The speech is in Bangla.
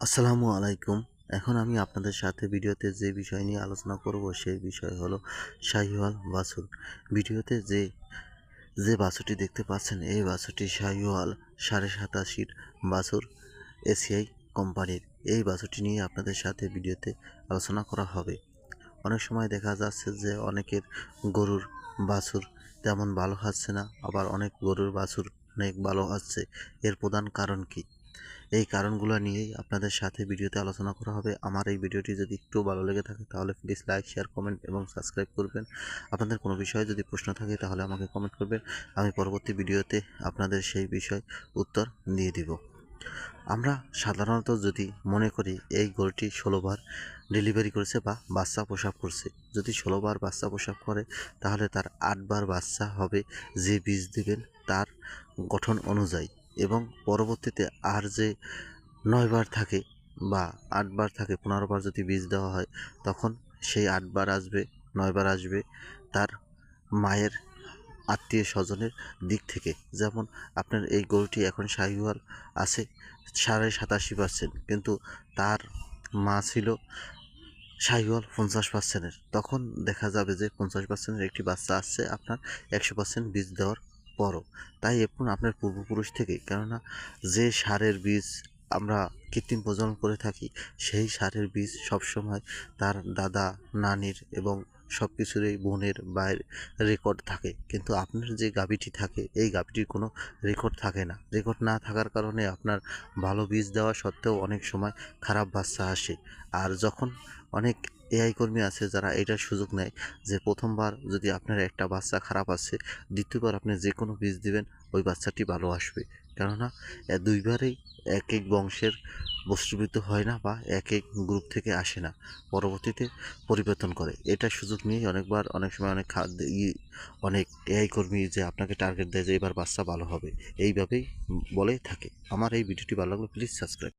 আসসালামু আলাইকুম। এখন আমি আপনাদের সাথে ভিডিওতে যে বিষয় নিয়ে আলোচনা করব সেই বিষয় হলো শাহিওয়াল বাছুর। ভিডিওতে যে যে বাছুরটি দেখতে পাচ্ছেন, এই বাছুরটি শাহিওয়াল সাড়ে সাতাশির বাছুর এসিআই কোম্পানির। এই বাছুরটি নিয়ে আপনাদের সাথে ভিডিওতে আলোচনা করা হবে। অনেক সময় দেখা যাচ্ছে যে অনেকের গরুর বাছুর তেমন ভালো হচ্ছে না, আবার অনেক গরুর বাছুর অনেক ভালো হচ্ছে। এর প্রধান কারণ কি? এই কারণগুলো নিয়েই আপনাদের সাথে ভিডিওতে আলোচনা করা হবে। আমার এই ভিডিওটি যদি একটু ভালো লেগে থাকে, তাহলে প্লিজ লাইক শেয়ার কমেন্ট এবং সাবস্ক্রাইব করবেন। আপনাদের কোনো বিষয়ে যদি প্রশ্ন থাকে, তাহলে আমাকে কমেন্ট করবেন। আমি পরবর্তী ভিডিওতে আপনাদের সেই বিষয় উত্তর দিয়ে দিব। আমরা সাধারণত যদি মনে করি এই গরুটি ষোলোবার ডেলিভারি করেছে বা বাচ্চা প্রসাব করছে, যদি ষোলোবার বাচ্চা প্রসাব করে, তাহলে তার আটবার বাচ্চা হবে যে বীজ দেবেন তার গঠন অনুযায়ী। এবং পরবর্তীতে আর যে নয়বার থাকে বা আটবার থাকে, পনেরোবার যদি বীজ দেওয়া হয়, তখন সেই আটবার আসবে, নয়বার আসবে তার মায়ের আত্মীয় স্বজনের দিক থেকে। যেমন আপনার এই গরুটি এখন শাহিওয়াল আছে সাড়ে সাতাশি পার্সেন্ট কিন্তু তার মা ছিল শাহিওয়াল পঞ্চাশ পার্সেন্টের তখন দেখা যাবে যে পঞ্চাশ পার্সেন্টের একটি বাচ্চা আসছে, আপনার একশো পার্সেন্ট বীজ দেওয়ার পরও তাই এখন আপনার পূর্বপুরুষ থেকেই কেননা যে সারের বীজ আমরা কৃত্রিম প্রজনন করে থাকি, সেই সারের বীজ সবসময় তার দাদা, নানির এবং সব কিছুরই বোনের বাইরে রেকর্ড থাকে। কিন্তু আপনার যে গাভীটি থাকে, এই গাভীটির কোনো রেকর্ড থাকে না। রেকর্ড না থাকার কারণে আপনার ভালো বীজ দেওয়া সত্ত্বেও অনেক সময় খারাপ বাচ্চা আসে। আর যখন অনেক এআই কর্মী আছে যারা এটার সুযোগ নেয় যে প্রথমবার যদি আপনার একটা বাচ্চা খারাপ আসে দ্বিতীয়বার আপনি যে কোনো বীজ দিবেন, ওই বাচ্চাটি ভালো আসবে। কেননা দুইবারেই এক এক বংশের বস্তুবিত হয় না বা এক এক গ্রুপ থেকে আসে না, পরবর্তীতে পরিবর্তন করে। এটা সুযোগ নিয়েই অনেকবার, অনেক সময় অনেক খাদ্য অনেক এআই কর্মী যে আপনাকে টার্গেট দেয় যে এবার বাচ্চা ভালো হবে। এইভাবেই বলে থাকে। আমার এই ভিডিওটি ভালো লাগলে প্লিজ সাবস্ক্রাইব